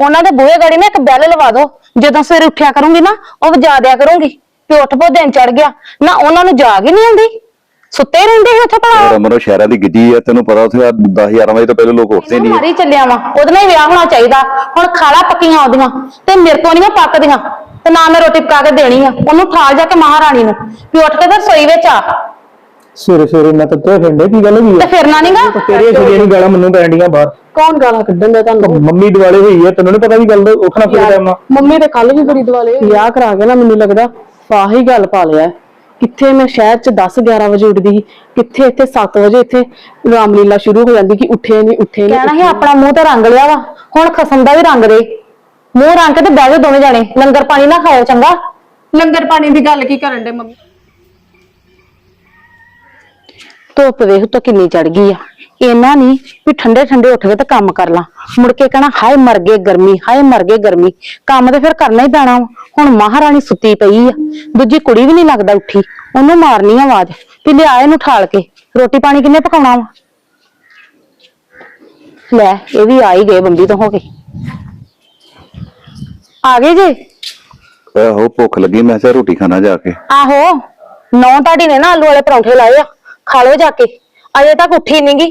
ਉਹਨਾਂ ਦੇ ਬੂਹੇ ਗੜੀ ਨਾ ਇੱਕ ਬੈਲ ਲਵਾ ਦਿਓ ਜਦੋਂ ਸਵੇਰੇ ਉੱਠਿਆ ਕਰੂੰਗੀ ਨਾ ਉਹ ਵਜਾ ਦਿਆ ਕਰੂੰਗੀ। ਕਿ ਉੱਠ ਪੋ ਦਿਨ ਚੜ ਗਿਆ। ਨਾ ਉਹਨਾਂ ਨੂੰ ਜਾਗ ਹੀ ਨਹੀਂ ਆਉਂਦੀ। ਸੁੱਤੇ ਰਹਿੰਦੇ ਸੀ ਉੱਥੇ ਭਲਾ। ਰਮਨ ਸ਼ਹਿਰਾਂ ਦੀ ਗਿੱਜੀ ਆ ਤੈਨੂੰ ਪਤਾ ਉੱਥੇ 10 11 ਵਜੇ ਤੋਂ ਪਹਿਲਾਂ ਲੋਕ ਉੱਠਦੇ ਨਹੀਂ ਮਾਰੀ ਚੱਲਿਆ ਵਾ ਉਹਦੇ ਨਾਲ ਹੀ ਵਿਆਹ ਹੋਣਾ ਚਾਹੀਦਾ। ਹੁਣ ਖਾਲਾ ਪੱਕੀਆਂ ਉਹਦੀਆਂ ਤੇ ਮੇਰੇ ਕੋ ਨਹੀਂ ਪੱਕਦੀਆਂ। ਤੇ ਨਾ ਮੈਂ ਰੋਟੀ ਪਕਾ ਕੇ ਦੇਣੀ ਆ। ਉਹਨੂੰ ਠਾਲ ਜਾ ਕੇ ਮਹਾਰਾਣੀ ਨੂੰ। ਵੀ ਉੱਠ ਕੇ ਤੇ ਰਸੋਈ ਵਿੱਚ ਆ। ਸਵੇਰੇ ਸਵੇਰੇ ਮੈਂ ਤਾਂ ਤੇ ਫਿਰਦੇ ਕੀ ਗੱਲ ਹੋਈ ਤੇ ਆ ਫਿਰਨਾ ਨਹੀਂਗਾ ਤੇਰੀਆਂ ਛੁਰੀਆਂ ਨਹੀਂ ਗਾਲਾਂ ਮੈਨੂੰ ਪੈਣ ਡੀਆਂ ਬਾਹਰ। ਕੌਣ ਗਾਲਾਂ ਕੱਢਣ ਦਾ ਤੁਹਾਨੂੰ? ਮੰਮੀ ਦਿਵਾਲੇ ਹੋਈ ਆ ਤੈਨੂੰ ਨੀ ਪਤਾ ਵੀ ਗੱਲ ਦਾ ਉੱਠਣਾ ਕਿਹੜਾ ਟਾਈਮ ਆ? ਮੰਮੀ ਤੇ ਕੱਲ ਵੀ ਬੜੀ ਦਵਾਲੇ ਵਿਆਹ ਕਰਾ ਕੇ ਨਾ ਮੈਨੂੰ ਲੱਗਦਾ ਫਾਹੀ ਗੱਲ ਪਾ ਲਿਆ। ਹੈ। ਕਿੱਥੇ ਮੈਂ ਸ਼ਹਿਰ ਚ 10 11 ਵਜੇ ਉੱਠਦੀ ਸੀ ਕਿੱਥੇ ਇੱਥੇ 7 ਵਜੇ ਇੱਥੇ ਰਾਮਲੀਲਾ ਸ਼ੁਰੂ ਹੋ ਜਾਂਦੀ ਕਿ ਉੱਠੇ ਨਹੀਂ ਉੱਠੇ ਨਹੀਂ ਕਹਿਣਾ ਸੀ ਆਪਣਾ ਮੂੰਹ ਤੇ ਰੰਗ ਲਿਆ ਵਾ ਹੁਣ ਖਸਮ ਦਾ ਵੀ ਰੰਗ ਦੇ। ਮੂੰਹ ਰੰਗ ਕੇ ਤੇ ਬਹਿ ਜਾਓ ਦੋਵੇਂ ਜਾਣੇ। ਲੰਗਰ ਪਾਣੀ ਨਾ ਖਾਓ ਚੰਗਾ? ਲੰਗਰ ਪਾਣੀ ਦੀ ਗੱਲ ਕੀ ਕਰਨ ਦੇ ਮੰਮੀ? ਧੁੱਪ ਵੇਖ ਤੋਂ ਕਿੰਨੀ ਚੜ ਗਈ ਆ। ਇਹਨਾਂ ਨਹੀਂ ਵੀ ਠੰਡੇ ਠੰਡੇ ਉੱਠ ਕੇ ਤੇ ਕੰਮ ਕਰ ਲਾਂ। ਮੁੜ ਕੇ ਕਹਣਾ ਹਾਏ ਮਰ ਗਏ ਗਰਮੀ ਹਾਏ ਮਰ ਗਏ ਗਰਮੀ। ਕੰਮ ਤੇ ਫਿਰ ਕਰਨਾ ਹੀ ਪੈਣਾ ਵਾ। ਹੁਣ ਮਹਾਰਾਣੀ ਸੁੱਤੀ ਪਈ ਆ। ਦੂਜੀ ਕੁੜੀ ਵੀ ਨਹੀਂ ਲੱਗਦਾ ਉੱਠੀ। ਉਹਨੂੰ ਮਾਰਨੀ ਆ ਆਵਾਜ਼ ਵੀ ਲਿਆ ਇਹਨੂੰ ਠਾਲ ਕੇ। ਰੋਟੀ ਪਾਣੀ ਕਿੰਨੇ ਪਕਾਉਣਾ ਵਾ? ਲੈ ਇਹ ਵੀ ਆ ਹੀ ਗਏ ਬੰਬੀ ਤੋਂ ਹੋ ਕੇ। ਆ ਗਏ ਜੇ? ਆਹੋ ਭੁੱਖ ਲੱਗੀ ਮੈਂ ਕਿਹਾ ਰੋਟੀ ਖਾਣਾ ਜਾ ਕੇ। ਆਹੋ ਨੌ ਤੁਹਾਡੀ ਨੇ ਨਾ ਆਲੂ ਵਾਲੇ ਪਰੌਂਠੇ ਲਾਏ ਆ। ਖਾ ਲਓ ਜਾ ਕੇ। ਅਜੇ ਤੱਕ ਉੱਠੀ ਨਹੀਂਗੀ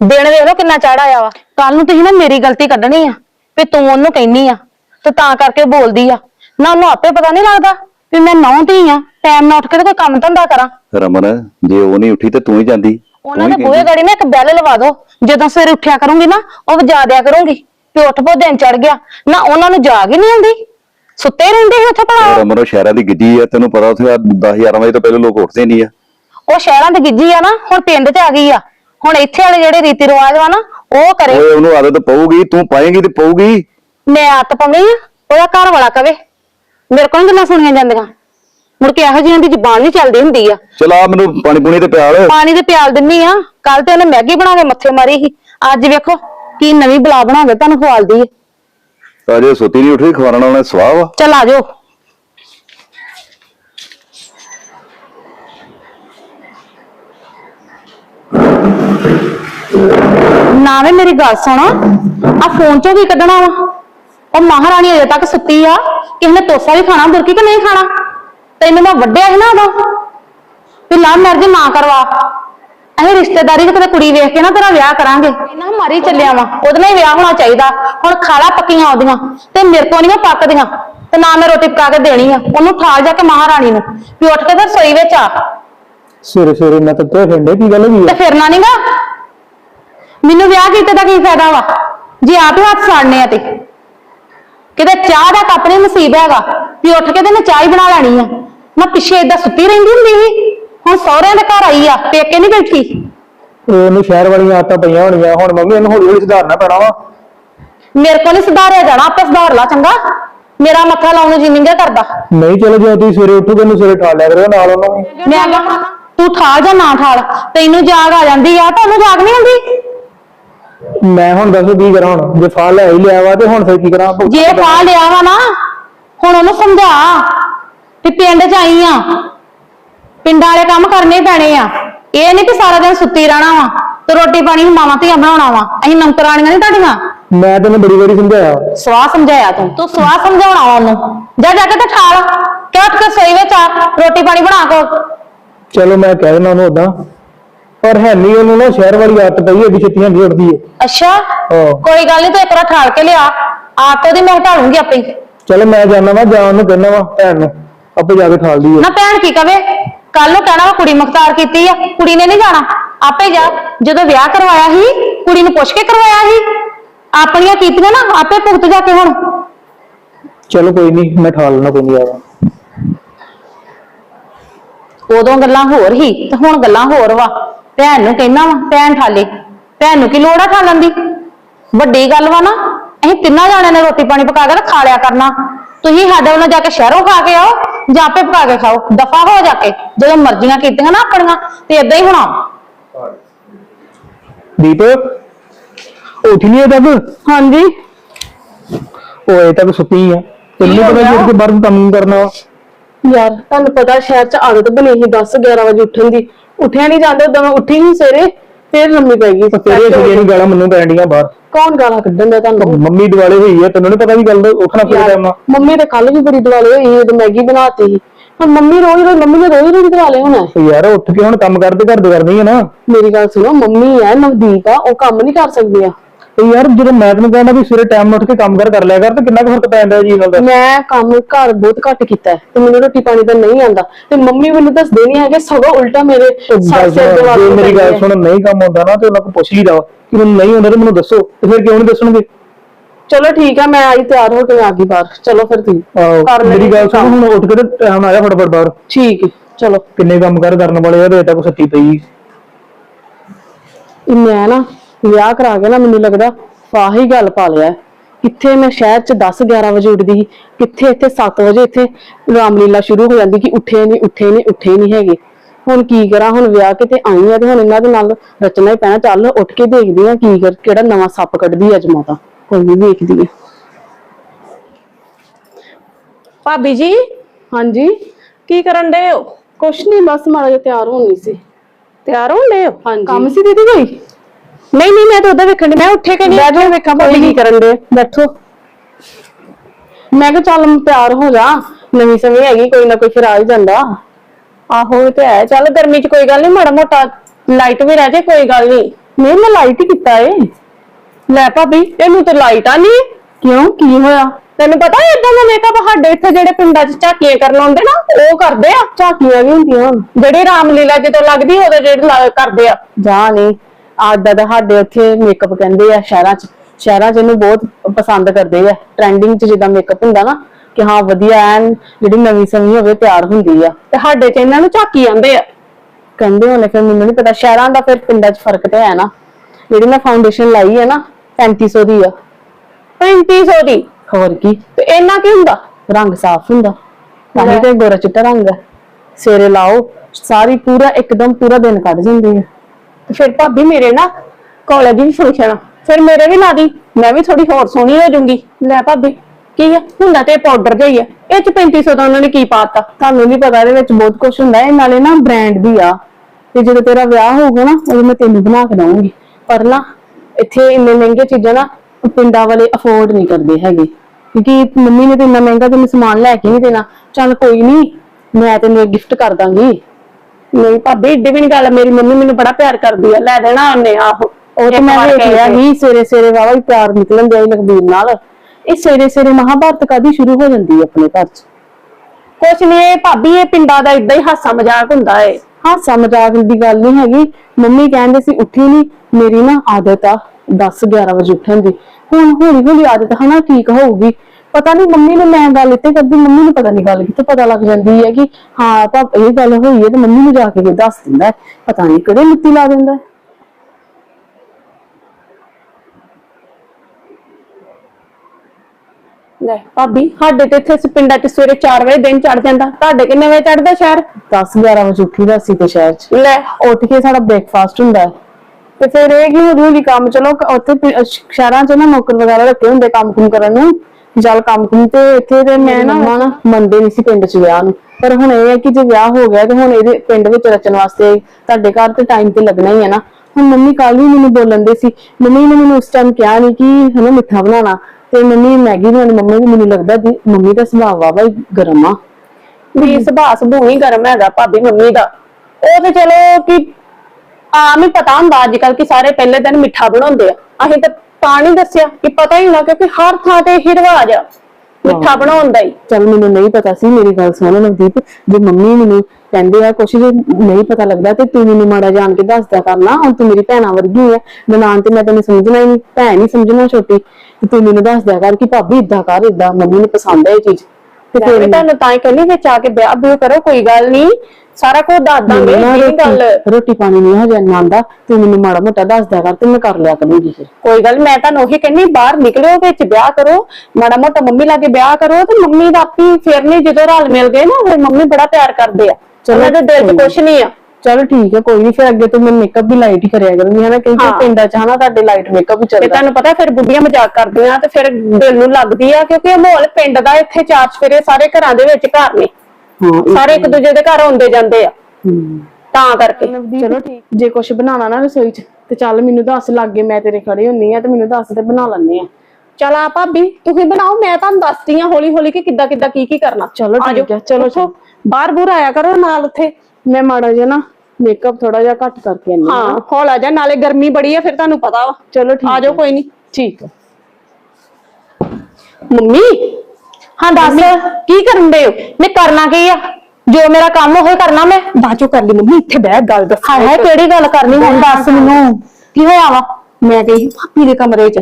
ਦਿਨ ਵੇਖ ਲਓ ਕਿੰਨਾ ਚੜ ਆਇਆ ਵਾ। ਕੱਲ ਨੂੰ ਤੁਸੀਂ ਨਾ ਮੇਰੀ ਗਲਤੀ ਕੱਢਣੀ ਆ ਵੀ ਤੂੰ ਉਹਨੂੰ ਕਹਿਨੀ ਆ ਤੇ ਤਾਂ ਕਰਕੇ ਬੋਲਦੀ ਆ। ਨਾ ਉਹਨੂੰ ਆਪੇ ਪਤਾ ਨਹੀਂ ਲੱਗਦਾ ਵੀ ਮੈਂ ਨੌ ਧੀ ਆ ਟਾਈਮ ਨਾਲ ਉੱਠ ਕੇ ਤੇ ਕੋਈ ਕੰਮ ਧੰਦਾ ਕਰਾਂ। ਰਮਨ ਜੇ ਉਹ ਨਹੀਂ ਉੱਠੀ ਤੇ ਤੂੰ ਹੀ ਜਾਂਦੀ। ਉਹਨਾਂ ਤੂੰ ਦੇ ਬੂਹੇ ਗੜੀ ਨਾ ਇੱਕ ਬੈਲ ਲਵਾ ਦਿਓ ਜਦੋਂ ਸਵੇਰੇ ਉੱਠਿਆ ਕਰੂੰਗੀ ਨਾ ਉਹ ਵਜਾ ਦਿਆ ਕਰੂੰਗੀ। ਵੀ ਉੱਠ ਪੋ ਦਿਨ ਚੜ ਗਿਆ। ਨਾ ਉਹਨਾਂ ਨੂੰ ਜਾਗ ਹੀ ਨਹੀਂ ਆਉਂਦੀ। ਸੁੱਤੇ ਰਹਿੰਦੇ ਸੀ ਉੱਥੇ ਭਲਾ। ਰਮਨ ਉਹ ਸ਼ਹਿਰਾਂ ਦੀ ਗਿੱਜੀ ਆ ਤੈਨੂੰ ਪਤਾ ਉੱਥੇ 10 11 ਵਜੇ ਤੋਂ ਪਹਿਲਾਂ ਲੋਕ ਉੱਠਦੇ ਨਹੀਂ ਆ। ਉਹ ਸ਼ਹਿਰਾਂ ਦੀ ਗਿੱਜੀ ਆ ਨਾ ਹੁਣ ਪਿੰਡ 'ਚ ਆ ਗਈ ਆ। ਹੁਣ ਇੱਥੇ ਵਾਲੇ ਜਿਹੜੇ ਰੀਤੀ ਰਿਵਾਜ ਵਾ ਨਾ ਉਹ ਕਰੇ। ਓਏ ਉਹਨੂੰ ਆਦਤ ਪਊਗੀ ਤੂੰ ਪਾਏਂਗੀ ਤੇ ਪਊਗੀ। ਮੈਂ ਆਤ ਪਾਉਣੀ ਆ ਉਹਦਾ ਘਰ ਵਾਲਾ ਕਵੇ। ਮੇਰੇ ਕੋਲ ਨੀ ਗੱਲਾਂ ਸੁਣੀਆਂ ਜਾਂਦੀਆਂ। ਮੁੜ ਕੇ ਇਹੋ ਜਿਹੀਆਂ ਦੀ ਜ਼ੁਬਾਨ ਨਹੀਂ ਚੱਲਦੀ ਹੁੰਦੀ ਆ। ਚਲਾ ਮੈਨੂੰ ਪਾਣੀ ਪੂਣੀ ਤੇ ਪਿਆਲ। ਪਾਣੀ ਦੇ ਪਿਆਲ ਦਿੰਨੀ ਆ। ਕੱਲ ਤੇ ਉਹਨੇ ਮੈਗੀ ਬਣਾ ਕੇ ਮੱਥੇ ਮਾਰੀ ਸੀ। ਅੱਜ ਵੇਖੋ ਕੀ ਨਵੀਂ ਬਲਾ ਬਣਾ ਕੇ ਤੁਹਾਨੂੰ ਖਵਾਲਦੀ ਏ ਅਜੇ ਸੁੱਤੀ ਨਹੀਂ ਉੱਠੀ ਖਵਾਣਾ ਉਹਨੇ ਸਵਾਹ ਵਾ। ਚੱਲ ਆ ਜਾਓ। ਨਾ ਵੇ ਮੇਰੀ ਗੱਲ ਸੁਣ। ਆ ਫੋਨ ਚੋਂ ਕੀ ਕੱਢਣਾ ਵਾ। ਉਹ ਮਹਾਰਾਣੀ ਅਜੇ ਤੱਕ ਸੁੱਤੀ ਆ। ਕਿਸੇ ਨੇ ਤੋਸਾ ਵੀ ਖਾਣਾ ਬੁਰਕੀ ਕਿ ਨਹੀਂ ਖਾਣਾ? ਤੈਨੂੰ ਮੈਂ ਵੱਡਿਆ ਸੀ ਨਾ ਉਦੋਂ। ਵੀ ਲਾ ਮੈਰਿਜ ਨਾ ਕਰਵਾ। ਅਸੀਂ ਰਿਸ਼ਤੇਦਾਰੀ ਚ ਕਿਤੇ ਕੁੜੀ ਵੇਖ ਕੇ ਨਾ ਤੇਰਾ ਵਿਆਹ ਕਰਾਂਗੇ। ਇਹਨਾਂ ਮਾਰੀ ਚੱਲਿਆ ਵਾ। ਉਹਦੇ ਨਾਲ ਹੀ ਵਿਆਹ ਹੋਣਾ ਚਾਹੀਦਾ। ਹੁਣ ਖਾਲਾ ਪੱਕੀਆਂ ਉਹਦੀਆਂ। ਤੇ ਮੇਰੇ ਕੋ ਨਹੀਂ ਪੱਕਦੀਆਂ ਤੇ ਨਾ ਮੈਂ ਰੋਟੀ ਪਕਾ ਕੇ ਦੇਣੀ ਆ। ਉਹਨੂੰ ਠਾਲ ਜਾ ਕੇ ਮਹਾਰਾਣੀ ਨੂੰ। ਵੀ ਉੱਠ ਕੇ ਤੇ ਰਸੋਈ ਵਿੱਚ ਆ। ਸਵੇਰੇ ਸਵੇਰੇ ਮੈਂ ਤਾਂ ਤੇ ਫਿਰਦੇ ਕੀ ਗੱਲ ਹੋਈ ਤੇ ਫਿਰਨਾ ਨਹੀਂਗਾ ਮੈਨੂੰ ਵਿਆਹ ਕੀਤੇ ਦਾ ਕੀ ਫਾਇਦਾ ਵਾ? ਜੇ ਆਪ ਹੱਥ ਸਾੜਨੇ ਆ ਤੇ। ਕਿਤੇ ਚਾਹ ਦਾ ਕੱਪ ਨਹੀਂ ਨਸੀਬ ਹੈਗਾ ਵੀ ਉੱਠ ਕੇ ਤੇ ਮੈਂ ਚਾਹ ਹੀ ਬਣਾ ਲੈਣੀ ਆ। ਮੈਂ ਪਿੱਛੇ ਏਦਾਂ ਸੁੱਤੀ ਰਹਿੰਦੀ ਹੁੰਦੀ ਸੀ। ਹੁਣ ਸਹੁਰਿਆਂ ਦੇ ਘਰ ਆਈ ਆ ਪੇਕੇ ਨਹੀਂ ਬੈਠੀ। ਇਹ ਉਹਨੂੰ ਸ਼ਹਿਰ ਵਾਲੀਆਂ ਆਦਤਾਂ ਪਈਆਂ ਹੋਣੀਆਂ। ਹੁਣ ਮੰਮੀ ਇਹਨੂੰ ਹੌਲੀ ਹੌਲੀ ਸੁਧਾਰਨਾ ਪੈਣਾ ਵਾ। ਮੇਰੇ ਕੋਲ ਨਹੀਂ ਸੁਧਾਰਿਆ ਜਾਣਾ ਆਪੇ ਸੁਧਾਰ ਲਾ ਚੰਗਾ। ਮੇਰਾ ਮੱਥਾ ਲਾਉਣ ਨੂੰ ਜੀ ਨਿੰਗਾ ਕਰਦਾ। ਨਹੀਂ ਚਲੋ ਜੇ ਤੁਸੀਂ ਸਵੇਰੇ ਉੱਠੋਗੇ ਉਹਨੂੰ ਸਵੇਰੇ ਠਾਲ ਲਿਆ ਕਰਿਓ ਨਾਲ ਉਹਨੂੰ। ਮੈਂ ਕਹਾਂ ਤੂੰ ਠਾਲ ਜਾਂ ਨਾ ਠਾਲ? ਤੈਨੂੰ ਜਾਗ ਆ ਜਾਂਦੀ ਆ ਤੁਹਾਨੂੰ ਜਾਗ ਨਹੀਂ ਆਉਂਦੀ? ਮੈਂ ਹੁਣ ਦੱਸੋ ਕੀ ਕਰਾਂ ਹੁਣ? ਜੇ ਫਾਲ ਲੈ ਹੀ ਲਿਆ ਵਾ ਤੇ ਹੁਣ ਫਿਰ ਕੀ ਕਰਾਂ? ਜੇ ਪਾ ਲਿਆ ਵਾ ਨਾ ਹੁਣ ਉਹਨੂੰ ਸਮਝਾ ਵੀ ਪਿੰਡ ਚ ਆਈ ਆ। ਪਿੰਡਾਂ ਵਾਲੇ ਕੰਮ ਕਰਨੇ ਪੈਣੇ ਆ। ਇਹ ਨਹੀਂ ਕਿ ਸਾਰਾ ਦਿਨ ਸੁੱਤੀ ਰਹਿਣਾ ਵਾ ਤੇ ਰੋਟੀ ਪਾਣੀ ਮਾਵਾਂ ਧੀਆਂ ਬਣਾਉਣਾ ਵਾ। ਅਸੀਂ ਨੌਕਰਾਣੀਆਂ ਨਹੀਂ ਤੁਹਾਡੀਆਂ? ਮੈਂ ਤੈਨੂੰ ਬੜੀ ਵਾਰੀ ਸਮਝਾਇਆ। ਸਵਾਹ ਸਮਝਾਇਆ ਤੂੰ। ਤੂੰ ਸਵਾਹ ਸਮਝਾਉਣਾ ਵਾ ਉਹਨੂੰ। ਜਾ ਜਾ ਕੇ ਤੇ ਠਾਲ। ਕਿ ਉੱਠ ਕੇ ਸੋਈ ਵਿੱਚ ਆ? ਰੋਟੀ ਪਾਣੀ ਬਣਾ ਕੇ ਚਲੋ ਮੈਂ ਕਹਿ ਦਿੰਦਾ ਉਹਨੂੰ ਉਦਾਂ ਪਰ ਹੈ ਨਹੀਂ ਉਹਨੂੰ ਨਾ ਸ਼ਹਿਰ ਵਾਲੀ ਆਦਤ ਪਈ ਏਡੀ ਛੇਤੀ ਨਹੀਂ ਉੱਠਦੀ ਅੱਛਾ ਹਾਂ। ਕੋਈ ਗੱਲ ਨਹੀਂ ਤੂੰ ਇੱਕ ਵਾਰ ਠਾਲ ਕੇ ਲਿਆ। ਆਪ ਉਹਦੀ ਮੈਂ ਢਾਲੂੰਗੀ ਆਪੇ ਹੀ। ਚਲੋ ਮੈਂ ਜਾਣਾ ਵਾ ਜਾਂ ਉਹਨੂੰ ਕਹਿਣਾ ਵਾ ਭੈਣ ਨੂੰ। ਆਪੇ ਜਾ ਕੇ ਠਾਲ ਦੀ ਨਾ ਭੈਣ ਕੀ ਕਵੇ? ਕੱਲ ਨੂੰ ਕਹਿਣਾ ਵਾ ਕੁੜੀ ਮੁਖਤਾਰ ਕੀਤੀ ਆ ਕੁੜੀ ਨੇ ਨਹੀਂ ਜਾਣਾ। ਆਪੇ ਜਾ। ਜਦੋਂ ਵਿਆਹ ਕਰਵਾਇਆ ਸੀ ਕੁੜੀ ਨੂੰ ਪੁੱਛ ਕੇ ਕਰਵਾਇਆ ਸੀ। ਆਪਣੀਆਂ ਕੀਤੀਆਂ ਨਾ ਆਪੇ ਭੁਗਤ ਜਾ ਕੇ ਹੁਣ। ਚਲੋ ਕੋਈ ਨਹੀਂ ਮੈਂ ਠਾਲ ਲੈਣਾ ਕੋਈ ਨਹੀਂ ਆਵਾ ਉਦੋਂ ਗੱਲਾਂ ਹੋਰ ਹੀ ਤੇ ਹੁਣ ਗੱਲਾਂ ਹੋਰ ਵਾ। ਭੈਣ ਨੂੰ ਕਹਿਣਾ ਵਾ ਭੈਣ ਠਾਲੇ। ਭੈਣ ਨੂੰ ਕੀ ਲੋੜ ਆ ਠਾਲਣ ਦੀ? ਵੱਡੀ ਗੱਲ ਵਾ ਨਾ ਅਸੀਂ ਤਿੰਨਾਂ ਜਾਣਿਆਂ ਨੇ ਰੋਟੀ ਪਾਣੀ ਪਕਾ ਕੇ ਤੇ ਖਾ ਲਿਆ ਕਰਨਾ। ਤੁਸੀਂ ਸਾਡੇ ਵੱਲੋਂ ਜਾ ਕੇ ਸ਼ਹਿਰੋਂ ਖਾ ਕੇ ਆਓ ਜਾਂ ਆਪੇ ਪਕਾ ਕੇ ਖਾਓ ਦਫਾ ਹੋ ਜਾ ਕੇ ਜਦੋਂ ਮਰਜ਼ੀਆਂ ਕੀਤੀਆਂ ਨਾ ਆਪਣੀਆਂ ਤੇ ਇਦਾਂ ਹੀ ਹੋਣਾ। ਦੀਪ ਉੱਠ ਨਹੀਂ ਅਜੇ ਤੱਕ? ਹਾਂਜੀ। ਉਹ ਅਜੇ ਤੱਕ ਸੁੱਤੀ ਆ। ਤੈਨੂੰ ਪਤਾ? ਕਿ ਬਾਹਰ ਕੰਮ ਕਰਨਾ ਵਾ। ਯਾਰ ਤੁਹਾਨੂੰ ਪਤਾ ਸ਼ਹਿਰ ਚ ਆਦਤ ਬਣੀ ਸੀ 10 11 ਵਜੇ ਉੱਠਣ ਦੀ। ਉੱਠਿਆ ਨਹੀਂ ਜਾਂਦਾ ਉਦੋਂ ਮੈਂ ਉੱਠੀ ਨਹੀਂ ਸਵੇਰੇ ਫੇਰ ਲੰਮੀ ਪੈ ਗਈ ਤੇਰੇ ਛੜੀਆਂ ਨਹੀਂ ਗਾਲਾਂ ਮੈਨੂੰ ਪੈਣੀਆਂ ਬਾਹਰ। ਕੌਣ ਗਾਲਾਂ ਕੱਢਣ ਦਾ ਤੁਹਾਨੂੰ? ਮੰਮੀ ਦਿਵਾਲੇ ਹੋਈ ਆ ਤੈਨੂੰ ਨੀ ਪਤਾ ਵੀ ਗੱਲ ਦਾ ਉੱਠਣਾ ਯਾਰ, ਟਾਈਮ ਮੰਮੀ ਤੇ ਕੱਲ ਵੀ ਬੜੀ ਦਿਵਾਲੇ ਹੋਈ ਇਹ ਮੈਗੀ ਬਣਾਤੀ ਸੀ। ਹੁਣ ਮੰਮੀ ਰੋਜ਼ ਰੋਜ਼ ਮੰਮੀ ਨੇ ਰੋਜ਼ ਰੋਜ਼ ਦਿਵਾਲੇ ਹੋਣਾ ਹੈ। ਯਾਰ ਉੱਠ ਕੇ ਹੁਣ ਕੰਮ ਕਰਦੇ ਕਰਦੇ ਕਰਨੀ ਹੈ ਨਾ। ਮੇਰੀ ਗੱਲ ਸੁਣੋ ਮੰਮੀ ਹੈ ਨਵਦੀਪ ਆ ਉਹ ਕੰਮ ਨਹੀਂ ਕਰ ਸਕਦੀਆਂ। ਤੇ ਯਾਰ ਜਦੋਂ ਮੈਂ ਤੈਨੂੰ ਕਹਿੰਦਾ ਵੀ ਸਵੇਰੇ ਟਾਈਮ ਉੱਠ ਕੇ ਕੰਮ ਕਰ ਕਰ ਲਿਆ ਕਰ ਤੇ ਕਿੰਨਾ ਕੁ ਫ਼ਰਕ ਪੈ ਜਾਂਦਾ ਜੀ ਨਾਲ ਦਾ? ਮੈਂ ਕੰਮ ਘਰ ਬਹੁਤ ਘੱਟ ਕੀਤਾ ਹੈ ਤੇ ਮੈਨੂੰ ਰੋਟੀ ਪਾਣੀ ਤਾਂ ਨਹੀਂ ਆਂਦਾ ਤੇ ਮੰਮੀ ਮੈਨੂੰ ਦੱਸਦੇ ਨਹੀਂ ਹੈਗੇ ਸਗੋਂ ਉਲਟਾ ਮੇਰੇ ਸੱਸ ਦੇ ਦਿਵਾਲੇ ਜੇ ਮੇਰੀ ਗੱਲ। ਸੁਣ ਨਹੀਂ ਕੰਮ ਹੁੰਦਾ ਨਾ ਤੇ ਉਹਨਾਂ ਕੋਲ ਪੁੱਛ ਲਈਦਾ ਕਿ ਮੈਨੂੰ ਨਹੀਂ ਹੁੰਦਾ ਤੇ ਮੈਨੂੰ ਦੱਸੋ ਤੇ ਫਿਰ ਕਿਉਂ ਨਹੀਂ ਦੱਸਣਗੇ? ਚਲੋ ਠੀਕ ਹੈ ਮੈਂ ਆਈ ਤਿਆਰ ਹੋ ਕੇ ਆ ਗਈ ਬਾਹਰ। ਚਲੋ ਫਿਰ ਤੁਸੀਂ ਆਹੋ, ਮੇਰੀ ਗੱਲ ਸੁਣ। ਹੁਣ ਉੱਠ ਕੇ ਤੇ ਟਾਈਮ ਨਾਲ ਆ ਜਾ ਫਟਾਫਟ ਬਾਹਰ। ਠੀਕ ਹੈ ਚਲੋ। ਕਿੰਨੇ ਕੰਮ ਕਰ ਕਰਨ ਵਾਲੇ ਆ ਤੇ ਤੱਕ ਸੱਤੀ ਪਈ। ਇਹ ਮੈਂ ਨਾ ਵਿਆਹ ਕਰਾ ਕੇ ਨਾ ਮੈਨੂੰ ਲੱਗਦਾ ਫਾਹੀ ਗੱਲ ਪਾ ਲਿਆ। ਕਿੱਥੇ ਮੈਂ ਸ਼ਹਿਰ ਚ 10 11 ਵਜੇ ਉੱਠਦੀ ਸੀ ਕਿੱਥੇ ਇੱਥੇ 7 ਵਜੇ ਇੱਥੇ ਰਾਮਲੀਲਾ ਸ਼ੁਰੂ ਹੋ ਜਾਂਦੀ ਕਿ ਉੱਠੇ ਨਹੀਂ ਉੱਠੇ ਨਹੀਂ ਉੱਠੇ ਨਹੀਂ ਹੈਗੇ। ਹੁਣ ਕੀ ਕਰਾਂ ਹੁਣ ਵਿਆਹ ਕੇ ਤੇ ਆਈ ਆ ਤੇ ਹੁਣ ਇਹਨਾਂ ਦੇ ਨਾਲ ਰਚਨਾ ਹੀ ਪੈਣਾ ਚੱਲ ਉੱਠ ਕੇ ਦੇਖਦੀ ਆ ਕੀ ਕਰ ਕਿਹੜਾ ਨਵਾਂ ਸੱਪ ਕੱਢਦੀ ਅੱਜ ਮਾਤਾ। ਕੋਈ ਨਹੀਂ ਦੇਖਦੀ ਆ। ਭਾਬੀ ਜੀ? ਹਾਂਜੀ? ਕੀ ਕਰਨ ਦੇ ਹੋ? ਕੁਛ ਨਹੀਂ ਬਸ ਮਾੜਾ ਜਿਹਾ ਤਿਆਰ ਹੋਣੀ ਸੀ। ਤਿਆਰ ਹੋਣ ਦੇ ਹੋ? ਹਾਂਜੀ। ਕੰਮ ਸੀ ਦੀਦੀ ਕੋਈ? ਨਹੀਂ ਨਹੀਂ ਮੈਂ ਤਾਂ ਉਧਰ ਵੇਖਣ ਦੀ ਮੈਂ ਉੱਠੇ ਕਿ ਨਹੀਂ? ਬੈਠੋ ਵੇਖਾਂ ਭਾਬੀ ਕੀ ਕਰਨ ਦੇ ਬੈਠੋ। ਮੈਂ ਕਿਹਾ ਚੱਲ ਮੈਂ ਤਿਆਰ ਹੋ ਜਾ ਨਵੀਂ ਸਮੇਂ ਹੈਗੀ ਕੋਈ ਨਾ ਕੋਈ ਫਿਰ ਆ ਹੀ ਜਾਂਦਾ। ਆਹੋ ਇਹ ਤੇ ਹੈ। ਚੱਲ ਗਰਮੀ 'ਚ ਕੋਈ ਗੱਲ ਨਹੀਂ ਮਾੜਾ ਮੋਟਾ ਲਾਈਟ ਵੀ ਰਹਿ ਜੇ ਕੋਈ ਗੱਲ ਨਹੀਂ ਨਹੀਂ ਮੈਂ ਲਾਈਟ ਹੀ ਕੀਤਾ ਏ। ਲੈ ਭਾਬੀ ਇਹਨੂੰ ਤੇ ਲਾਈਟ ਆ ਨਹੀਂ ਕਿਉਂ? ਕੀ ਹੋਇਆ? ਤੈਨੂੰ ਪਤਾ ਇਦਾਂ ਦਾ ਮੇਕਅਪ ਸਾਡੇ ਇੱਥੇ ਜਿਹੜੇ ਪਿੰਡਾਂ 'ਚ ਝਾਕੀਆਂ ਕਰਨ ਆਉਂਦੇ ਨਾ ਉਹ ਕਰਦੇ ਆ। ਝਾਕੀਆਂ ਵੀ ਹੁੰਦੀਆਂ। ਜਿਹੜੀ ਰਾਮਲੀਲਾ ਜਦੋਂ ਲੱਗਦੀ ਉਦੋਂ ਜਿਹੜੇ ਲਾ- ਕਰਦੇ ਆ। ਜਾ ਨਹੀਂ ਆਦਾ ਦਾ ਸਾਡੇ ਉੱਥੇ ਮੇਕਅਪ ਕਹਿੰਦੇ ਆ ਸ਼ਹਿਰਾਂ 'ਚ। ਸ਼ਹਿਰਾਂ 'ਚ ਇਹਨੂੰ ਬਹੁਤ ਪਸੰਦ ਕਰਦੇ ਆ। ਟ੍ਰੈਂਡਿੰਗ 'ਚ ਜਿੱਦਾਂ ਮੇਕਅਪ ਹੁੰਦਾ ਨਾ ਕਿ ਹਾਂ ਵਧੀਆ ਐਨ ਜਿਹੜੀ ਨਵੀਂ ਸਮੀ ਹੋਵੇ ਤਿਆਰ ਹੁੰਦੀ ਆ। ਤੇ ਸਾਡੇ 'ਚ ਇਹਨਾਂ ਨੂੰ ਝਾਕੀ ਆਂਦੇ ਆ। ਕਹਿੰਦੇ ਹੋਣੇ ਫਿਰ ਮੈਨੂੰ ਨਹੀਂ ਪਤਾ ਸ਼ਹਿਰਾਂ ਦਾ ਫਿਰ ਪਿੰਡਾਂ 'ਚ ਫ਼ਰਕ ਤੇ ਹੈ ਨਾ। ਜਿਹੜੀ ਮੈਂ ਫਾਊਂਡੇਸ਼ਨ ਲਾਈ ਹੈ ਨਾ 3500 ਦੀ ਆ। 3500 ਦੀ? ਹੋਰ ਕੀ? ਤੇ ਇਹਨਾਂ ਕੀ ਹੁੰਦਾ? ਰੰਗ ਸਾਫ਼ ਹੁੰਦਾ। ਤਾਂ ਹੀ। ਤੇ ਗੋਰਾ ਚਿੱਟਾ ਰੰਗ ਹੈ ਸਵੇਰੇ ਲਾਓ ਸਾਰੀ ਪੂਰਾ ਇੱਕਦਮ ਪੂਰਾ ਦਿਨ ਕੱਢ ਜਾਂਦੀ ਹੈ ਤੇ ਫਿਰ ਭਾਬੀ ਮੇਰੇ ਨਾ ਕਾਲਜ ਵੀ ਫੰਕਸ਼ਨ ਆ। ਫਿਰ ਮੇਰੇ ਵੀ ਲਾ ਦੀ। ਮੈਂ ਵੀ ਥੋੜੀ ਹੋਰ ਸੋਹਣੀ ਹੋ ਜਾਊਂਗੀ। ਲੈ ਭਾਬੀ, ਕੀ ਹੈ ਹੁੰਦਾ ਤੇ ਪਾਊਡਰ ਜਿਹਾ ਹੀ ਆ। ਇਹ ਚ 3500 ਦਾ ਉਹਨਾਂ ਨੇ ਕੀ ਪਾਤਾ ਤੁਹਾਨੂੰ ਨਹੀਂ ਪਤਾ ਇਹਦੇ ਵਿੱਚ ਬਹੁਤ ਕੁਝ ਹੁੰਦਾ ਹੈ। ਨਾਲੇ ਨਾ ਬ੍ਰਾਂਡ ਦੀ ਆ। ਤੇ ਜਦੋਂ ਤੇਰਾ ਵਿਆਹ ਹੋਊਗਾ ਨਾ ਉਹ ਮੈਂ ਤੈਨੂੰ ਬਣਾ ਕੇ ਦਵਾਂਗੀ। ਪਰ ਨਾ, ਇੱਥੇ ਇੰਨੇ ਮਹਿੰਗੇ ਚੀਜ਼ਾਂ ਨਾ ਪਿੰਡਾਂ ਵਾਲੇ ਅਫੋਰਡ ਨਹੀਂ ਕਰਦੇ ਹੈਗੇ। ਕਿਉਂਕਿ ਮੰਮੀ ਨੇ ਤੇ ਇੰਨਾ ਮਹਿੰਗਾ ਤੈਨੂੰ ਸਮਾਨ ਲੈ ਕੇ ਨਹੀਂ ਦੇਣਾ। ਚੱਲ ਕੋਈ ਨਹੀਂ, ਮੈਂ ਤੈਨੂੰ ਗਿਫਟ ਕਰ ਦਾਂਗੀ। ਨਹੀਂ ਭਾਬੀ ਏਡੀ ਵੀ ਨਹੀਂ ਗੱਲ ਮੇਰੀ ਮੰਮੀ ਮੈਨੂੰ ਬੜਾ ਪਿਆਰ ਕਰਦੀ ਆ। ਲੈ ਦੇਣਾ ਉਹਨੇ ਆਹੋ। ਉਹ ਤੇ ਮੈਂ ਵੇਖ ਲਿਆ। ਨਹੀਂ ਸਵੇਰੇ ਸਵੇਰੇ ਵਾਵਾ ਹੀ ਪਿਆਰ ਨਿਕਲਣ ਦਿਆ ਲਖਬੀਰ ਨਾਲ। ਇਹ ਸਵੇਰੇ ਸਵੇਰੇ ਮਹਾਭਾਰਤ ਕਦੀ ਸ਼ੁਰੂ ਹੋ ਜਾਂਦੀ ਹੈ ਆਪਣੇ ਘਰ 'ਚ? ਕੁਛ ਨਹੀਂ ਇਹ ਭਾਬੀ ਇਹ ਪਿੰਡਾਂ ਦਾ ਇਦਾਂ ਹੀ ਹਾਸਾ ਮਜ਼ਾਕ ਹੁੰਦਾ ਏ। ਹਾਸਾ ਮਜ਼ਾਕ ਦੀ ਗੱਲ ਨਹੀਂ ਹੈਗੀ। ਮੰਮੀ ਕਹਿੰਦੇ ਸੀ ਉੱਠੀ ਨਹੀਂ ਮੇਰੀ ਨਾ ਆਦਤ ਆ 10 11 ਵਜੇ ਉੱਠਣ ਦੀ। ਹੁਣ ਹੌਲੀ ਹੌਲੀ ਆਦਤ ਹਨਾ ਠੀਕ ਹੋਊਗੀ। ਪਤਾ ਨਹੀਂ ਮੰਮੀ ਨੂੰ ਮੈਂ ਗੱਲ ਇੱਥੇ ਕਰਦੀ ਮੰਮੀ ਨੂੰ ਪਤਾ ਨਹੀਂ ਗੱਲ ਕਿਤੇ ਪਤਾ ਲੱਗ ਜਾਂਦੀ ਹੈ ਕਿ ਹਾਂ ਤਾਂ ਇਹ ਗੱਲ ਹੋਈ ਹੈ ਤੇ ਮੰਮੀ ਨੂੰ ਜਾ ਕੇ ਦੱਸ ਦਿੰਦਾ। ਪਤਾ ਨਹੀਂ ਕਿਹੜੇ ਮਿੱਤੀ ਲਾ ਦਿੰਦਾ। ਲੈ ਭਾਬੀ ਸਾਡੇ ਤੇ ਇੱਥੇ ਪਿੰਡਾਂ 'ਚ ਸਵੇਰੇ 4 ਵਜੇ ਦਿਨ ਚੜ ਜਾਂਦਾ। ਤੁਹਾਡੇ ਕਿੰਨੇ ਵਜੇ ਚੜਦਾ ਸ਼ਹਿਰ? 10 11 ਵਜੇ ਉੱਠੀਦਾ ਸੀ ਤੇ ਸ਼ਹਿਰ 'ਚ। ਲੈ। ਉੱਠ ਕੇ ਸਾਡਾ ਬ੍ਰੇਕਫਾਸਟ ਹੁੰਦਾ ਹੈ। ਤੇ ਫਿਰ ਇਹ ਕਿ ਹੌਲੀ ਹੌਲੀ ਕੰਮ? ਚਲੋ ਉੱਥੇ ਸ਼ਹਿਰਾਂ 'ਚ ਨਾ ਨੌਕਰ ਵਗੈਰਾ ਰੱਖੇ ਹੁੰਦੇ ਕੰਮ ਕੁਮ ਕਰਨ ਨੂੰ। ਚੱਲ ਕੰਮ ਕੁਮ ਤੇ ਇੱਥੇ ਤੇ ਮੈਂ ਨਾ ਮੰਨਦੇ ਨਹੀਂ ਸੀ ਪਿੰਡ 'ਚ ਵਿਆਹ ਨੂੰ। ਪਰ ਹੁਣ ਇਹ ਹੈ ਕਿ ਜੇ ਵਿਆਹ ਹੋ ਗਿਆ ਤੇ ਹੁਣ ਇਹਦੇ ਪਿੰਡ ਵਿੱਚ ਰਚਣ ਵਾਸਤੇ ਤੁਹਾਡੇ ਘਰ ਤੇ ਟਾਈਮ ਤੇ ਲੱਗਣਾ ਹੀ ਹੈ ਨਾ। ਹੁਣ ਮੰਮੀ ਕੱਲ ਵੀ ਮੈਨੂੰ ਬੋਲਣ ਦੇ ਸੀ। ਮੰਮੀ ਨੇ ਮੈਨੂੰ ਉਸ ਟਾਈਮ ਕਿਹਾ ਨਹੀਂ ਕਿ ਹਨਾ ਮਿੱਠਾ ਬਣਾਉਣਾ। ਤੇ ਮੰਮੀ ਮੈਗੀ ਬਣਾਉਣੀ। ਮੰਮੀ ਨੂੰ ਮੈਨੂੰ ਲੱਗਦਾ ਦੀ ਮੰਮੀ ਦਾ ਸੁਭਾਅ ਵਾ ਵਾ ਗਰਮ ਆ। ਵੀ ਸੁਭਾਅ ਸੁਭੂ ਹੀ ਗਰਮ ਹੈਗਾ ਭਾਬੀ ਮੰਮੀ ਦਾ। ਉਹ ਤੇ ਚਲੋ ਕਿ ਆਮ ਹੀ ਪਤਾ ਹੁੰਦਾ ਅੱਜ ਕੱਲ ਕਿ ਸਾਰੇ ਪਹਿਲੇ ਦਿਨ ਮਿੱਠਾ ਬਣਾਉਂਦੇ ਆ। ਅਸੀਂ ਤਾਂ ਤਾਂ ਨਹੀਂ ਦੱਸਿਆ ਕਿ ਪਤਾ ਹੀ ਨਾ ਕਿਉਂਕਿ ਹਰ ਥਾਂ ਤੇ ਇਹੀ ਰਿਵਾਜ ਆ। ਮਿੱਠਾ ਬਣਾਉਣ ਦਾ ਹੀ। ਚਲ ਮੈਨੂੰ ਨਹੀਂ ਪਤਾ ਸੀ ਮੇਰੀ ਗੱਲ ਸੁਣ ਨਵਦੀਪ ਜੇ ਮੰਮੀ ਮੈਨੂੰ ਕਹਿੰਦੇ ਆ ਕੁਛ ਜੇ ਨਹੀਂ ਪਤਾ ਲੱਗਦਾ ਤੇ ਤੂੰ ਮੈਨੂੰ ਮਾੜਾ ਜਾਣ ਕੇ ਦੱਸ ਦਿਆ ਕਰਨਾ ਹੁਣ ਤੂੰ ਮੇਰੀ ਭੈਣਾ ਵਰਗੀ ਹੈ ਨਨਾਣ ਤੇ ਮੈਂ ਤੈਨੂੰ ਸਮਝਣਾ ਹੀ ਨਹੀਂ ਭੈਣ ਹੀ ਸਮਝਣਾ ਛੋਟੀ। ਤੇ ਮੈਨੂੰ ਦੱਸ ਦਿਆ ਕਰ ਕਿ ਭਾਬੀ ਇਦਾਂ ਕਰ ਇਦਾਂ ਮੰਮੀ ਨੂੰ ਪਸੰਦ ਹੈ ਇਹ ਚੀਜ਼। ਮੈਂ ਵੀ ਫਿਰ ਤੁਹਾਨੂੰ ਤਾਂ ਹੀ ਕਹਿੰਦੀ ਵਿੱਚ ਆ ਕੇ ਵਿਆਹ ਵੀ ਕਰੋ ਕੋਈ ਗੱਲ ਨਹੀਂ। ਸਾਰਾ ਕੁਝ ਦੱਸ ਦਾਂਗੇ ਇਹ ਗੱਲ ਰੋਟੀ ਪਾਣੀ ਨਹੀਂ ਹਜੇ ਆਉਂਦਾ ਤੂੰ ਮੈਨੂੰ ਮਾੜਾ ਮੋਟਾ ਦੱਸ ਦਿਆ ਕਰ ਤੇ ਮੈਂ ਕਰ ਲਿਆ ਕਰੂੰਗੀ ਫਿਰ। ਕੋਈ ਗੱਲ ਮੈਂ ਤੁਹਾਨੂੰ ਉਹੀ ਕਹਿੰਨੀ ਬਾਹਰ ਨਿਕਲਿਓ ਵਿੱਚ ਵਿਆਹ ਕਰੋ। ਮਾੜਾ ਮੋਟਾ ਮੰਮੀ ਲਾਗੇ ਵਿਆਹ ਕਰੋ ਤੇ ਮੰਮੀ ਦਾ ਆਪੀ ਫਿਰ ਨਹੀਂ ਜਦੋਂ ਰਲ ਮਿਲ ਗਏ ਨਾ ਫਿਰ ਮੰਮੀ ਬੜਾ ਪਿਆਰ ਕਰਦੇ ਆ। ਚਲੋ ਉਹਨਾਂ ਦੇ ਦਿਲ 'ਚ ਕੁਛ ਨਹੀਂ ਆ। ਚਲ ਠੀਕ ਹੈ ਕੋਈ ਨਹੀਂ ਫਿਰ ਅੱਗੇ ਤੋਂ ਮੈਂ ਮੇਕਅਪ ਵੀ ਲਾਈਟ ਹੀ ਕਰਿਆ ਕਰੂੰਗੀ ਹਨਾ ਕਿਉਂਕਿ ਹਾਂ। ਪਿੰਡਾਂ 'ਚ ਹਨਾ ਤੁਹਾਡੇ ਲਾਈਟ ਮੇਕਅਪ ਵੀ ਤੇ ਚੱਲਦਾ ਤੁਹਾਨੂੰ ਪਤਾ ਫਿਰ ਬੁੱਢੀਆਂ ਮਜ਼ਾਕ ਕਰਦੀਆਂ ਤੇ ਫਿਰ ਦਿਲ ਨੂੰ ਲੱਗਦੀ ਆ ਕਿਉਂਕਿ ਇਹ ਮਾਹੌਲ ਪਿੰਡ ਦਾ ਇੱਥੇ ਚਾਰ ਚਫੇਰੇ ਸਾਰੇ ਘਰਾਂ ਦੇ ਵਿੱਚ ਘਰ ਨੇ। ਹਾਂ ਇਹ- ਸਾਰੇ ਇੱਕ ਦੂਜੇ ਦੇ ਘਰ ਆਉਂਦੇ ਜਾਂਦੇ ਆ। ਹਮ। ਤਾਂ ਕਰਕੇ। ਚਲੋ ਠੀਕ। ਜੇ ਕੁਝ ਬਣਾਉਣਾ ਨਾ ਰਸੋਈ 'ਚ ਤੇ ਚੱਲ ਮੈਨੂੰ ਦੱਸ ਲੱਗੇ ਮੈਂ ਤੇਰੇ ਖੜੇ ਹੁੰਨੀ ਆ ਤੇ ਮੈਨੂੰ ਦੱਸ ਤੇ ਬਣਾ ਲੈਣੇ ਆ। ਚਲ ਆ ਭਾਬੀ ਤੁਸੀਂ ਬਣਾਓ ਮੈਂ ਤੁਹਾਨੂੰ ਦੱਸਦੀ ਆ ਹੌਲੀ ਹੌਲੀ ਕਿ ਕਿੱਦਾਂ ਕਿੱਦਾਂ ਕੀ ਕੀ ਕਰਨਾ। ਚਲੋ ਠੀਕ। ਹੈ, ਚਲੋ ਉੱਠੋ, ਬਾਹਰ ਬੂਰ ਆਇਆ ਕਰੋ ਨਾਲ ਉੱਥੇ। ਮੈਂ ਮਾੜਾ ਜਿਹਾ ਨਾ ਮੇਕਅਪ ਥੋੜਾ ਜਿਹਾ ਘੱਟ ਕਰਕੇ ਆਨੀ ਆ ਹਾਂ ਹੌਲਾ ਜਾ ਨਾਲੇ ਗਰਮੀ ਬੜੀ ਆ ਫਿਰ ਤੁਹਾਨੂੰ ਪਤਾ ਵਾ। ਚਲੋ ਠੀਕ ਆ ਜਾਓ ਹੈ। ਕੋਈ ਨਹੀਂ ਠੀਕ ਹੈ। ਮੰਮੀ? ਹਾਂ ਦੱਸ। ਕੀ ਕਰਨ ਦੇ ਹੋ? ਮੈਂ ਕਰਨਾ ਕੀ ਆ? ਜੋ ਮੇਰਾ ਕੰਮ ਉਹ ਕਰਨਾ ਮੈਂ? ਬਾਜੋ ਕਰ ਲਈ ਮੰਮੀ ਇੱਥੇ ਬਹਿ ਗੱਲ ਦੱਸ। ਹਾਏ ਹਾਏ ਕਿਹੜੀ ਗੱਲ ਕਰਨੀ ਹੁਣ? ਦੱਸ ਮੈਨੂੰ। ਕੀ ਹੋਇਆ ਵਾ? ਮੈਂ ਗਈ ਭਾਬੀ ਦੇ ਕਮਰੇ 'ਚ।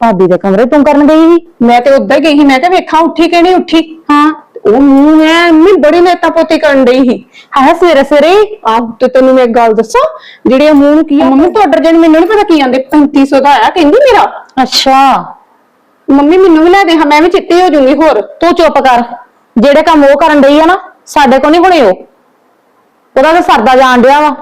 ਭਾਬੀ ਦੇ ਕਮਰੇ ਤੂੰ ਕਰਨ ਗਈ ਸੀ? ਮੈਂ ਤੇ ਉੱਧਰ ਗਈ ਸੀ ਮੈਂ ਕਿਹਾ ਵੇਖਾਂ ਉੱਠੀ ਕਿ ਨਹੀਂ ਉੱਠੀ? ਹਾਂ। ਉਹ ਮੂੰਹ ਐ ਮੰਮੀ ਬੜੀ ਨੇਤਾ ਪੋਤੀ ਕਰਨ ਡਈ ਸੀ। ਹਾਏ ਸਵੇਰੇ ਸਵੇਰੇ ਹੀ? ਆਹ ਤੇ ਤੈਨੂੰ ਮੈਂ ਇੱਕ ਗੱਲ ਦੱਸਾਂ ਜਿਹੜੇ ਇਹ ਮੂੰਹ ਨੂੰ ਕੀ ਆ ਮੰਮੀ ਤੁਹਾਡੇ ਜਣ ਮੈਨੂੰ ਨਹੀਂ ਪਤਾ ਕੀ ਆਂਦੇ 3500 ਦਾ ਆਇਆ ਕਹਿੰਦੀ ਮੇਰਾ। ਅੱਛਾ। ਮੰਮੀ ਮੈਨੂੰ ਵੀ ਲੈ ਦੇ ਹਾਂ ਮੈਂ ਵੀ ਚਿੱਟੀ ਹੋ ਜੂੰਗੀ ਹੋਰ ਤੂੰ ਚੁੱਪ ਕਰ। ਜਿਹੜੇ ਕੰਮ ਉਹ ਕਰਨ ਡਈ ਆ ਨਾ ਸਾਡੇ ਕੋ ਨਹੀਂ ਹੋਣੇ ਉਹ। ਉਹਦਾ ਤਾਂ ਸਰਦਾ ਜਾਣ ਡਿਆ ਵਾ।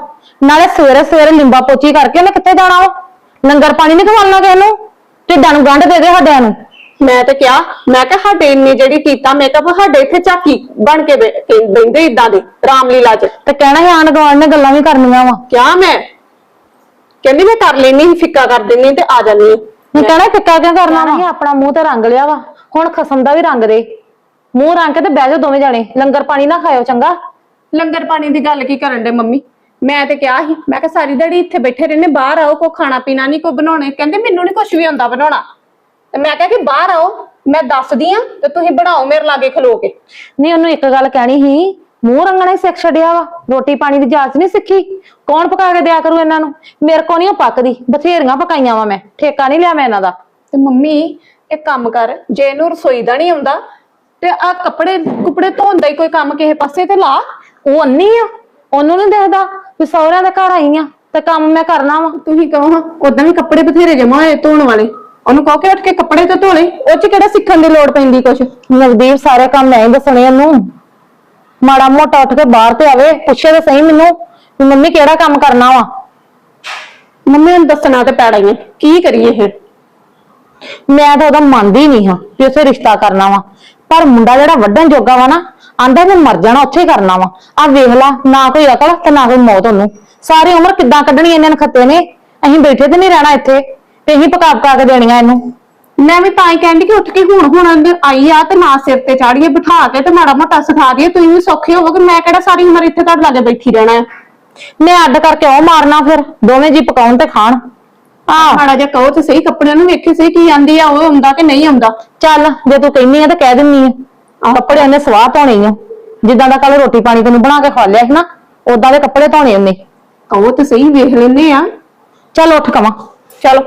ਨਾਲੇ ਸਵੇਰੇ ਸਵੇਰੇ ਲਿੰਬਾ ਪੋਚੀ ਕਰਕੇ ਉਹਨੇ ਕਿੱਥੇ ਜਾਣਾ ਵਾ? ਲੰਗਰ ਪਾਣੀ ਨਹੀਂ ਖਵਾਲਣਾ ਕਿਸੇ ਨੂੰ? ਢਿੱਡਾਂ ਨੂੰ ਗੰਢ ਦੇ ਦੇ ਸਾਡਿਆਂ ਨੂੰ। ਮੈਂ ਤੇ ਕਿਹਾ ਮੈਂ ਕਿਹਾ ਸਾਡੇ ਇੰਨੀ ਜਿਹੜੀ ਕੀਤਾ ਮੇਕਅਪ ਸਾਡੇ ਇੱਥੇ ਝਾਕੀ ਬਣ ਕੇ ਬੈ- ਕੇ ਬਹਿੰਦੇ ਇਦਾਂ ਦੇ ਰਾਮਲੀਲਾ 'ਚ। ਤੇ ਕਹਿਣਾ ਆਂਢ ਗੁਆਂਢ ਨੇ ਗੱਲਾਂ ਵੀ ਕਰਨੀਆਂ ਵਾ। ਕਿਹਾ ਮੈਂ? ਕਹਿੰਦੀ ਮੈਂ ਕਰ ਲੈਣੀ ਫਿੱਕਾ ਕਰ ਦਿੰਨੀ ਤੇ ਆ ਆਂ। ਮੈਂ ਕਹਿਣਾ ਫਿੱਕਾ ਕਿਉਂ ਕਰਨਾ ਵਾ? ਆਪਣਾ ਮੂੰਹ ਤੇ ਰੰਗ ਲਿਆ ਵਾ। ਹੁਣ ਖਸਮ ਦਾ ਵੀ ਰੰਗ ਦੇ। ਮੂੰਹ ਰੰਗ ਕੇ ਤੇ ਬਹਿ ਜਾਓ ਦੋਵੇਂ ਜਾਣੇ। ਲੰਗਰ ਪਾਣੀ ਨਾ ਖਾਇਓ ਚੰਗਾ। ਲੰਗਰ ਪਾਣੀ ਦੀ ਗੱਲ ਕੀ ਕਰਨ ਦੇ ਮੰਮੀ? ਮੈਂ ਤੇ ਕਿਹਾ ਸੀ ਮੈਂ ਕਿਹਾ ਸਾਰੀ ਦਿਹਾੜੀ ਇੱਥੇ ਬੈਠੇ ਰਹਿੰਦੇ ਬਾਹਰ ਆਓ ਕੋ ਖਾਣਾ ਪੀਣਾ ਨਹੀਂ ਕੋ ਬਣਾਉਣੇ। ਕਹਿੰਦੇ ਮੈਨੂੰ ਨਹੀਂ ਕੁਝ ਵੀ ਆਉਂਦਾ ਬਣਾਉਣਾ। ਤੇ ਮੈਂ ਕਿਹਾ ਕਿ ਬਾਹਰ ਆਓ ਮੈਂ ਦੱਸਦੀ ਆ ਤੇ ਤੁਸੀਂ ਬਣਾਓ ਮੇਰੇ ਲਾਗੇ ਖਲੋ ਕੇ। ਨਹੀਂ ਉਹਨੂੰ ਇੱਕ ਗੱਲ ਕਹਿਣੀ ਸੀ ਮੂੰਹ ਰੰਗਣਾ ਹੀ ਸਿੱਖ ਛੱਡਿਆ ਵਾ ਰੋਟੀ ਪਾਣੀ ਦੀ ਜਾਂਚ ਨਹੀਂ ਸਿੱਖੀ। ਕੌਣ ਪਕਾ ਕੇ ਦਿਆ ਕਰੂ ਇਹਨਾਂ ਨੂੰ? ਮੇਰੇ ਕੋ ਨਹੀਂ ਉਹ ਪੱਕਦੀ ਬਥੇਰੀਆਂ ਪਕਾਈਆਂ ਵਾ ਮੈਂ ਠੇਕਾ ਨਹੀਂ ਲਿਆ ਮੈਂ ਇਹਨਾਂ ਦਾ। ਤੇ ਮੰਮੀ ਇੱਕ ਕੰਮ ਕਰ ਜੇ ਇਹਨੂੰ ਰਸੋਈ ਦਾ ਨਹੀਂ ਆਉਂਦਾ ਤੇ ਆ ਕੱਪੜੇ ਕੁਪੜੇ ਧੋਣ ਦਾ ਹੀ ਕੋਈ ਕੰਮ ਕਿਸੇ ਪਾਸੇ ਤੇ ਲਾ। ਉਹ ਅੰਨੀ ਆ ਉਹਨੂੰ ਨਹੀਂ ਦੇਖਦਾ ਵੀ ਸਹੁਰਿਆਂ ਦੇ ਘਰ ਆਈ ਆ ਤੇ ਕੰਮ ਮੈਂ ਕਰਨਾ ਵਾ। ਤੁਸੀਂ ਕਹੋ ਉਦਾਂ ਵੀ ਕੱਪੜੇ ਬਥੇਰੇ ਜਮਾ ਹੋਏ ਧੋਣ ਵਾਲੇ। ਉਹਨੂੰ ਕਹੋ ਕਿ ਉੱਠ ਕੇ ਕੱਪੜੇ ਤੇ ਧੋ ਲੈ। ਉਹ ਚ ਕਿਹੜਾ ਸਿੱਖਣ ਦੀ ਲੋੜ ਪੈਂਦੀ ਕੁਛ? ਨਵਦੀਪ ਸਾਰੇ ਕੰਮ ਮੈਂ ਹੀ ਦੱਸਣੇ ਉਹਨੂੰ। ਮਾੜਾ ਮੋਟਾ ਉੱਠ ਕੇ ਬਾਹਰ ਤੇ ਆਵੇ, ਪੁੱਛੇ ਤਾਂ ਸਹੀ ਮੈਨੂੰ ਵੀ ਮੰਮੀ ਕਿਹੜਾ ਕੰਮ ਕਰਨਾ ਵਾ। ਮੰਮੀ ਨੂੰ ਦੱਸਣਾ ਤੇ ਪੈਣਾ ਹੀ ਹੈ ਕੀ ਕਰੀਏ ਇਹ ਮੈਂ ਤਾਂ ਉਹਦਾ ਮੰਨਦੀ ਨਹੀਂ ਹਾਂ ਕਿ ਉਸੇ ਰਿਸ਼ਤਾ ਕਰਨਾ ਵਾ। ਪਰ ਮੁੰਡਾ ਜਿਹੜਾ ਵੱਢਣ ਜੋਗਾ ਵਾ ਨਾ, ਆਂਦਾ ਮੈਂ ਮਰ ਜਾਣਾ, ਉੱਥੇ ਹੀ ਕਰਨਾ ਵਾ। ਆ ਵੇਖ ਲਾ, ਨਾ ਕੋਈ ਅਕਲ ਤੇ ਨਾ ਕੋਈ ਮੌਤ ਉਹਨੂੰ। ਸਾਰੀ ਉਮਰ ਕਿੱਦਾਂ ਕੱਢਣੀ ਇਹਨਾਂ ਨੇ ਖੱਤੇ ਨੇ? ਅਸੀਂ ਬੈਠੇ ਤੇ ਨਹੀਂ ਰਹਿਣਾ ਇੱਥੇ। ਤੇ ਅਸੀਂ ਪਕਾ ਪਕਾ ਕੇ ਦੇਣੀਆਂ ਇਹਨੂੰ। ਮੈਂ ਵੀ ਤਾਂ ਹੀ ਕਹਿੰਦੀ ਕਿ ਉੱਠ ਕੇ ਹੁਣ ਹੁਣ ਆਈ ਆ ਤੇ ਨਾ ਸਿਰ ਤੇ ਚਾੜੀਏ ਬਿਠਾ ਕੇ ਤੇ ਮਾੜਾ ਮੋਟਾ ਸਿਖਾ ਦਈਏ ਤੁਸੀਂ ਵੀ ਸੌਖੇ ਹੋਵੋਗੇ। ਮੈਂ ਕਿਹੜਾ ਸਾਰੀ ਉਮਰ ਇੱਥੇ ਤੁਹਾਡੇ ਲਾਗੇ ਬੈਠੀ ਰਹਿਣਾ ਹੈ ਮੈਂ ਅੱਡ ਕਰਕੇ ਉਹ ਮਾਰਨਾ ਫਿਰ ਦੋਵੇਂ ਜੀ ਪਕਾਉਣ ਤੇ ਖਾਣ। ਆ ਮਾੜਾ ਜਿਹਾ ਕਹੋ ਤੇ ਸਹੀ ਕੱਪੜਿਆਂ ਨੂੰ ਵੇਖੇ ਸਹੀ ਕੀ ਆਂਦੀ ਆ ਉਹ ਆਉਂਦਾ ਕਿ ਨਹੀਂ ਆਉਂਦਾ। ਚੱਲ ਜੇ ਤੂੰ ਕਹਿੰਨੀ ਆ ਤਾਂ ਕਹਿ ਦਿੰਨੀ ਆ। ਕੱਪੜੇ ਉਹਨੇ ਸਵਾਹ ਧੋਣੇ ਆ। ਜਿੱਦਾਂ ਦਾ ਕੱਲ ਰੋਟੀ ਪਾਣੀ ਤੈਨੂੰ ਬਣਾ ਕੇ ਖਵਾ ਲਿਆ ਸੀ ਨਾ ਉਦਾਂ ਦੇ ਕੱਪੜੇ ਧੋਣੇ ਉਹਨੇ। ਕਹੋ ਤੇ ਸਹੀ ਵੇਖ ਲੈਨੇ ਆ। ਚੱਲ ਉੱਠ ਕਵਾਂ। ਚਲੋ